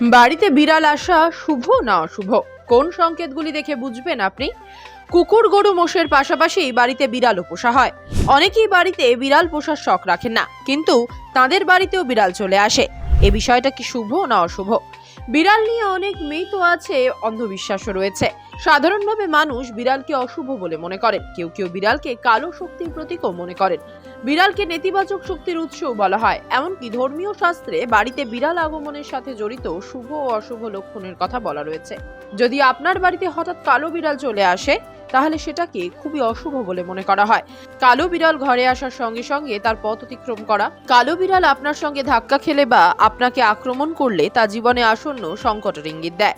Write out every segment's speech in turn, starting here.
বাড়িতে বিড়াল আসা শুভ না অশুভ? কোন সংকেতগুলি দেখে বুঝবেন আপনি? কুকুর গরু মোষের পাশাপাশি বাড়িতে বিড়ালও পোষা হয়। অনেকেই বাড়িতে বিড়াল পোষার শখ রাখেন না, কিন্তু তাদের বাড়িতেও বিড়াল চলে আসে। এ বিষয়টা কি শুভ না অশুভ? বিড়াল নিয়ে অনেক মেয়ে তো আছে, অন্ধবিশ্বাসও রয়েছে। সাধারণভাবে মানুষ বিড়ালকে অশুভ বলে মনে করেন। কেউ কেউ বিড়ালকে কালো শক্তির প্রতীকও মনে করেন। বিড়ালকে নেতিবাচক শক্তির উৎসও বলা হয়। এমনকি ধর্মীয় শাস্ত্রে বাড়িতে বিড়াল আগমনের সাথে জড়িত শুভ ও অশুভ লক্ষণের কথা বলা রয়েছে। যদি আপনার বাড়িতে হঠাৎ কালো বিড়াল চলে আসে, তাহলে সেটাকে খুবই অশুভ বলে মনে করা হয়। কালো বিড়াল ঘরে আসার সঙ্গে সঙ্গে তার পথ অতিক্রম করা, কালো বিড়াল আপনার সঙ্গে ধাক্কা খেলে বা আপনাকে আক্রমণ করলে তা জীবনে আসন্ন সংকটের ইঙ্গিত দেয়।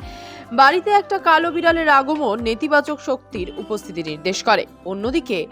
বাড়িতে একটা কালো বিড়ালের আগমন নেতিবাচক শক্তির উপস্থিতি নির্দেশ করে। অন্যদিকে,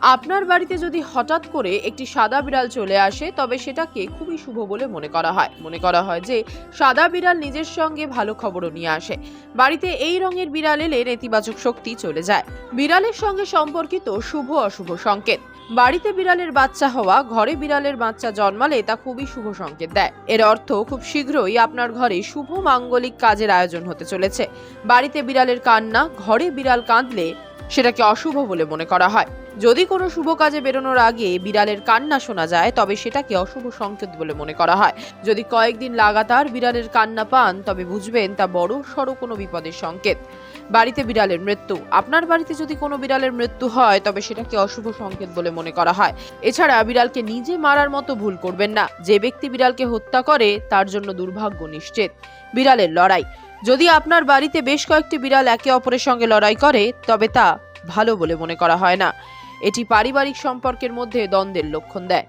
আপনার বাড়িতে যদি হঠাৎ করে একটি সাদা বিড়াল চলে আসে, তবে সেটাকে খুবই শুভ বলে মনে করা হয়। মনে করা হয় যে, সাদা বিড়াল নিজের সঙ্গে ভালো খবরও নিয়ে আসে। বাড়িতে এই রঙের বিড়াল এলে নেতিবাচক শক্তি চলে যায়। বিড়ালের সঙ্গে সম্পর্কিত শুভ অশুভ সংকেত। বাড়িতে বিড়ালের বাচ্চা হওয়া, ঘরে বিড়ালের বাচ্চা জন্মালে তা খুবই শুভ সংকেত দেয়। এর অর্থ খুব শীঘ্রই আপনার ঘরে শুভ মাঙ্গলিক কাজের আয়োজন হতে চলেছে। বাড়িতে বিড়ালের কান্না, ঘরে বিড়াল কাঁদলে সেটাকে অশুভ বলে মনে করা হয়। যদি কোনো শুভ কাজে বেরোনোর আগে বিড়ালের কান্না শোনা যায়, তবে সেটাকে অশুভ সংকেত বলে মনে করা হয়। যদি কয়েকদিন লাগাতার বিড়ালের কান্না পান, তবে বুঝবেন তা বড় সড়ো কোনো বিপদের সংকেত। বাড়িতে বিড়ালের মৃত্যু। আপনার বাড়িতে যদি কোনো বিড়ালের মৃত্যু হয়, তবে সেটাকে অশুভ সংকেত বলে মনে করা হয়। এছাড়া বিড়ালকে নিজে মারার মতো ভুল করবেন না। যে ব্যক্তি বিড়ালকে হত্যা করে, তার জন্য দুর্ভাগ্য নিশ্চিত। বিড়ালের লড়াই। যদি আপনার বাড়িতে বেশ কয়েকটি বিড়াল একে অপরের সঙ্গে লড়াই করে, তবে তা ভালো বলে মনে করা হয় না। এটি পারিবারিক সম্পর্কের মধ্যে দ্বন্দ্বের লক্ষণ দেয়।